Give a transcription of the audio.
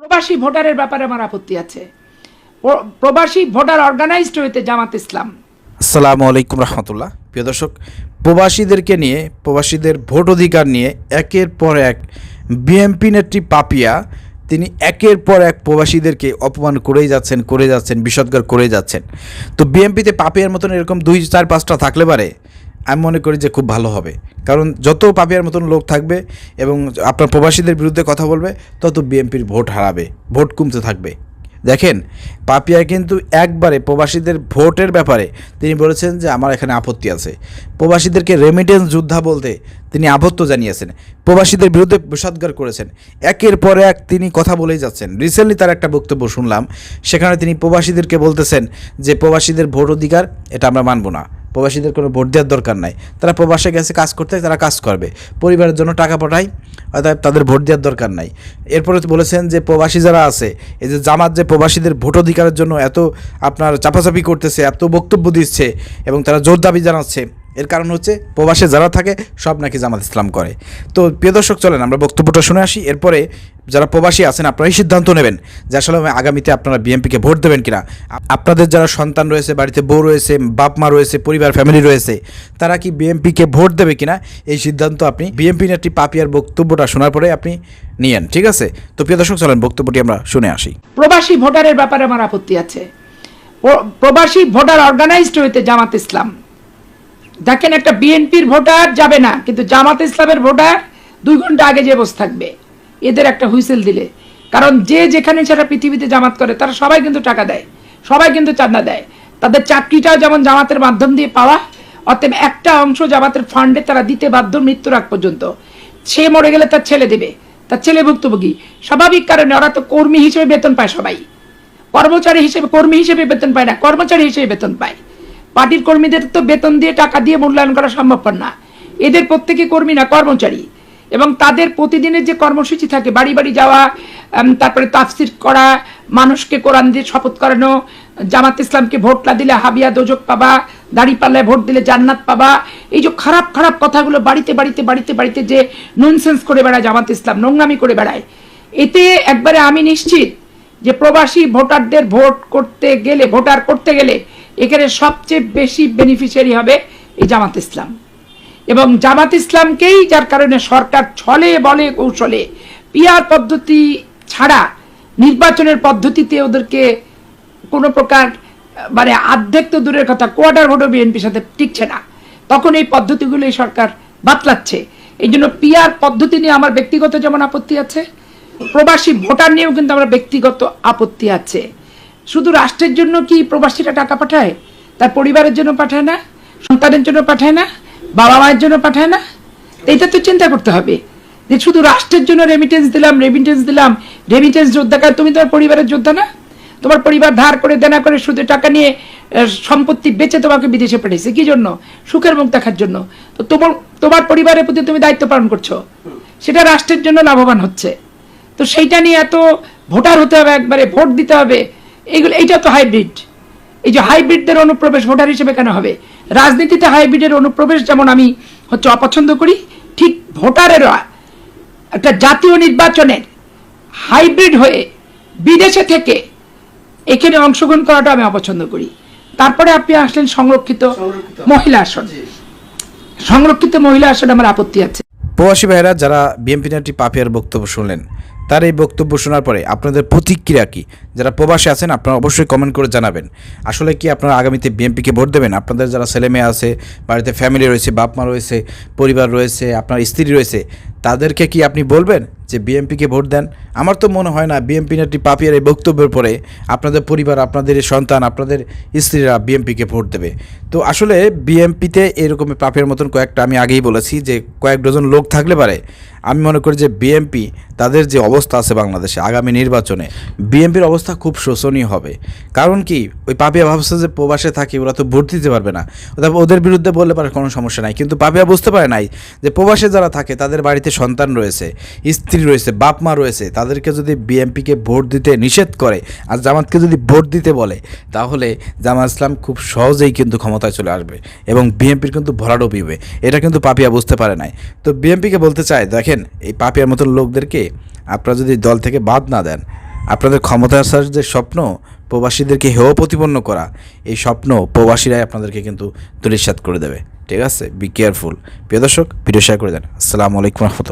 প্রবাসী ভোটারের ব্যাপারে আমার আপত্তি আছে। প্রবাসী ভোটার অর্গানাইজড হইতে জামাত ইসলাম। আসসালামু আলাইকুম রহমতুল্লাহ। প্রিয় দর্শক, প্রবাসীদেরকে নিয়ে, প্রবাসীদের ভোট অধিকার নিয়ে একের পর এক বিএমপি নেত্রী পাপিয়া, তিনি একের পর এক প্রবাসীদেরকে অপমান করেই যাচ্ছেন, করে যাচ্ছেন, বিষদগার করে যাচ্ছেন। তো বিএমপিতে পাপিয়ার মতন এরকম দুই, চার, পাঁচটা থাকলে পারে? আমি মনে করি যে খুব ভালো হবে। কারণ যত পাপিয়ার মতন লোক থাকবে এবং আপনার প্রবাসীদের বিরুদ্ধে কথা বলবে, তত বিএনপির ভোট হারাবে, ভোট কমতে থাকবে। দেখেন পাপিয়া কিন্তু একবারে প্রবাসীদের ভোটের ব্যাপারে তিনি বলেছেন যে আমার এখানে আপত্তি আছে। প্রবাসীদেরকে রেমিটেন্স যোদ্ধা বলতে তিনি আবত্ত জানিয়েছেন। প্রবাসীদের বিরুদ্ধে বিষাদগার করেছেন। একের পর এক তিনি কথা বলেই যাচ্ছেন। রিসেন্টলি তার একটা বক্তব্য শুনলাম। সেখানে তিনি প্রবাসীদেরকে বলতেছেন যে প্রবাসীদের ভোট অধিকার, এটা আমরা মানব না। প্রবাসীদের কোনো ভোট দেওয়ার দরকার নাই। তারা প্রবাসে গেছে, কাজ করতে, তারা কাজ করবে। পরিবারের জন্য টাকা পাঠায় অর্থাৎ তাদের ভোট দেওয়ার দরকার নাই। এরপরে বলেছেন যে প্রবাসী যারা আছে, এই যে জামাত যে প্রবাসীদের ভোট অধিকারের জন্য এত আপনার চাপাচাপি করতেছে, এত বক্তব্য দিচ্ছে এবং তারা জোর দাবি জানাচ্ছে, এর কারণ হচ্ছে প্রবাসে যারা থাকে সব নাকি জামাত ইসলাম করে। তো প্রিয় দর্শক, চলেন আমরা বক্তব্যটা শুনে আসি। এরপরে যারা প্রবাসী আছেন, আপনারাই সিদ্ধান্ত নেবেন যে আসলে আগামীতে আপনারা বিএনপিকে ভোট দেবেন কিনা। আপনাদের যারা সন্তান রয়েছে, বাড়িতে বউ রয়েছে, বাপ মা রয়েছে, পরিবার ফ্যামিলি রয়েছে, তারা কি বিএনপিকে ভোট দেবে কিনা, এই সিদ্ধান্ত আপনি বিএনপি নেত্রী পাপিয়ার বক্তব্যটা শোনার পরে আপনি নিয়েন, ঠিক আছে? তো প্রিয় দর্শক, চলেন বক্তব্যটি আমরা শুনে আসি। প্রবাসী ভোটারের ব্যাপারে আমার আপত্তি আছে। প্রবাসী ভোটার অর্গানাইজড হইতে জামাত ইসলাম। দেখেন, একটা বিএনপির ভোটার যাবে না, কিন্তু জামাত ইসলামের ভোটার দুই ঘণ্টা আগে যে বসে থাকবে। এদের একটা হুইসেল দিলে। কারণ যে যেখানে সেটা পৃথিবীতে জামাত করে, তারা সবাই কিন্তু টাকা দেয়, সবাই কিন্তু চাঁদা দেয়। তাদের চাকরিটাও যেমন জামাতের মাধ্যম দিয়ে পাওয়া, অতএব একটা অংশ জামাতের ফান্ডে তারা দিতে বাধ্য মৃত্যুর আগ পর্যন্ত। সে মরে গেলে তার ছেলে দেবে, তার ছেলে ভুক্তভোগী। স্বাভাবিক কারণে ওরা তো কর্মী হিসেবে বেতন পায় সবাই। কর্মচারী হিসেবে, কর্মী হিসেবে বেতন পায় না, কর্মচারী হিসেবে বেতন পায়। পার্টির কর্মীদের তো বেতন দিয়ে টাকা দিয়ে মূল্যায়ন করা সম্ভবপর না। এদের প্রত্যেকে কর্মী না, কর্মচারী। এবং তাদের প্রতিদিনের যে কর্মসূচি থাকে, বাড়ি বাড়ি যাওয়া তারপরে তাফসির করা, মানুষকে কোরআন দিয়ে শপথ করানো, জামাত ইসলামকে ভোট না দিলে হাবিয়া দোজক পাবা, দাড়ি পাল্লায় ভোট দিলে জান্নাত পাবা, এই যে খারাপ খারাপ কথাগুলো বাড়িতে বাড়িতে বাড়িতে বাড়িতে যে ননসেন্স করে বেড়ায় জামাত ইসলাম, নোংরামি করে বেড়ায়। এতে একবারে আমি নিশ্চিত যে প্রবাসী ভোটারদের ভোট করতে গেলে, ভোটার করতে গেলে এখানে সবচেয়ে বেশি বেনিফিশিয়ারি হবে এই জামাত ইসলাম। এবং জামাত ইসলামকেই যার কারণে সরকার ছলে বলে কৌশলে পিয়ার পদ্ধতি ছাড়া নির্বাচনের পদ্ধতিতে ওদেরকে কোনো প্রকার মানে আর্ধেক তো দূরের কথা, কোয়ার্টার ভোটও বিএনপির সাথে টিকছে না। তখন এই পদ্ধতিগুলো এই সরকার বাতলাচ্ছে। এই জন্য পিয়ার পদ্ধতি নিয়ে আমার ব্যক্তিগত যেমন আপত্তি আছে, প্রবাসী ভোটার নিয়েও কিন্তু আমার ব্যক্তিগত আপত্তি আছে। শুধু রাষ্ট্রের জন্য কি প্রবাসীরা টাকা পাঠায়? তার পরিবারের জন্য পাঠায় না, সন্তানের জন্য পাঠায় না বাবা মায়ের জন্য পাঠায় না? এটা তো চিন্তা করতে হবে। যে শুধু রাষ্ট্রের জন্য রেমিটেন্স দিলাম রেমিটেন্স দিলাম। রেমিটেন্স যোদ্ধা কারণ তুমি তোমার পরিবারের যোদ্ধা না? তোমার পরিবার ধার করে, দেনা করে, সুদে টাকা নিয়ে সম্পত্তি বেচে তোমাকে বিদেশে পাঠিয়েছে কি জন্য? সুখের মুখ দেখার জন্য। তো তোমার তোমার পরিবারের প্রতি তুমি দায়িত্ব পালন করছ। সেটা রাষ্ট্রের জন্য লাভবান হচ্ছে। তো সেইটা নিয়ে এত ভোটার হতে হবে একবারে, ভোট দিতে হবে। এইগুলো, এইটা তো হাইব্রিড এই যে হাইব্রিডদের অনুপ্রবেশ ভোটার হিসেবে কেন হবে? রাজনীতিতে হাইব্রিডের অনুপ্রবেশ যেমন আমি হচ্ছে অপছন্দ করি ঠিক ভোটারেরা একটা জাতীয় নির্বাচনের হাইব্রিড হয়ে বিদেশে থেকে এখানে অংশগ্রহণ করাটা আমি অপছন্দ করি। তারপরে আপনি আসলেন সংরক্ষিত মহিলা আসন। সংরক্ষিত মহিলা আসনে আমার আপত্তি আছে। প্রবাসী ভাইরা যারা বিএমপি নেত্রী পাপিয়ার বক্তব্য শুনলেন তার এই বক্তব্য শোনার পরে আপনাদের প্রতিক্রিয়া কি? যারা প্রবাসে আছেন, আপনারা অবশ্যই কমেন্ট করে জানাবেন। আসলে কি আপনারা আগামীতে বিএনপিকে ভোট দেবেন? আপনাদের যারা ছেলেমেয়ে আছে, বাড়িতে ফ্যামিলি রয়েছে, বাপ মা রয়েছে, পরিবার রয়েছে, আপনার স্ত্রী রয়েছে, তাদেরকে কি আপনি বলবেন? যে বিএনপিকে ভোট দেন, আমার তো মনে হয় না বিএনপি নেত্রী পাপিয়ার এই বক্তব্যের পরে আপনাদের পরিবার, আপনাদের সন্তান, আপনাদের স্ত্রীরা বিএনপিকে ভোট দেবে। তো আসলে বিএনপিতে এরকম পাপিয়ার মতন কয়েকটা আমি আগেই বলেছি যে কয়েক ডজন লোক থাকলে পারে। আমি মনে করি যে বিএনপি তাদের যে অবস্থা আছে বাংলাদেশে আগামী নির্বাচনে বিএনপির অবস্থা খুব শোষণীয় হবে। কারণ কি? ওই পাপিয়া ভাবছে যে প্রবাসে থাকে, ওরা তো ভোট দিতে পারবে না। ওদের বিরুদ্ধে বললে পারে কোনো সমস্যা নাই। কিন্তু পাপিয়া বুঝতে পারে নাই যে প্রবাসে যারা থাকে, তাদের বাড়িতে সন্তান রয়েছে, স্ত্রী রয়েছে, বাপ মা রয়েছে, তাদেরকে যদি বিএনপিকে ভোট দিতে নিষেধ করে আর জামাতকে যদি ভোট দিতে বলে, তাহলে জামাত ইসলাম খুব সহজেই কিন্তু ক্ষমতায় চলে আসবে এবং বিএনপির কিন্তু ভরাডো পিবে এটা কিন্তু পাপিয়া বুঝতে পারে নাই। তো বিএনপিকে বলতে চায় দেখেন, এই পাপিয়ার মতো লোকদেরকে আপনারা যদি দল থেকে বাদ না দেন, আপনাদের ক্ষমতা আসার যে স্বপ্ন, প্রবাসীদেরকে হেয় প্রতিপন্ন করা, এই স্বপ্ন প্রবাসীরাই আপনাদেরকে কিন্তু দুলিশাত করে দেবে। ঠিক আছে? বি কেয়ারফুল প্রিয় দর্শক, ভিডিও শেয়ার করে দেন। আসসালামু আলাইকুম রহমতুল্লাহ।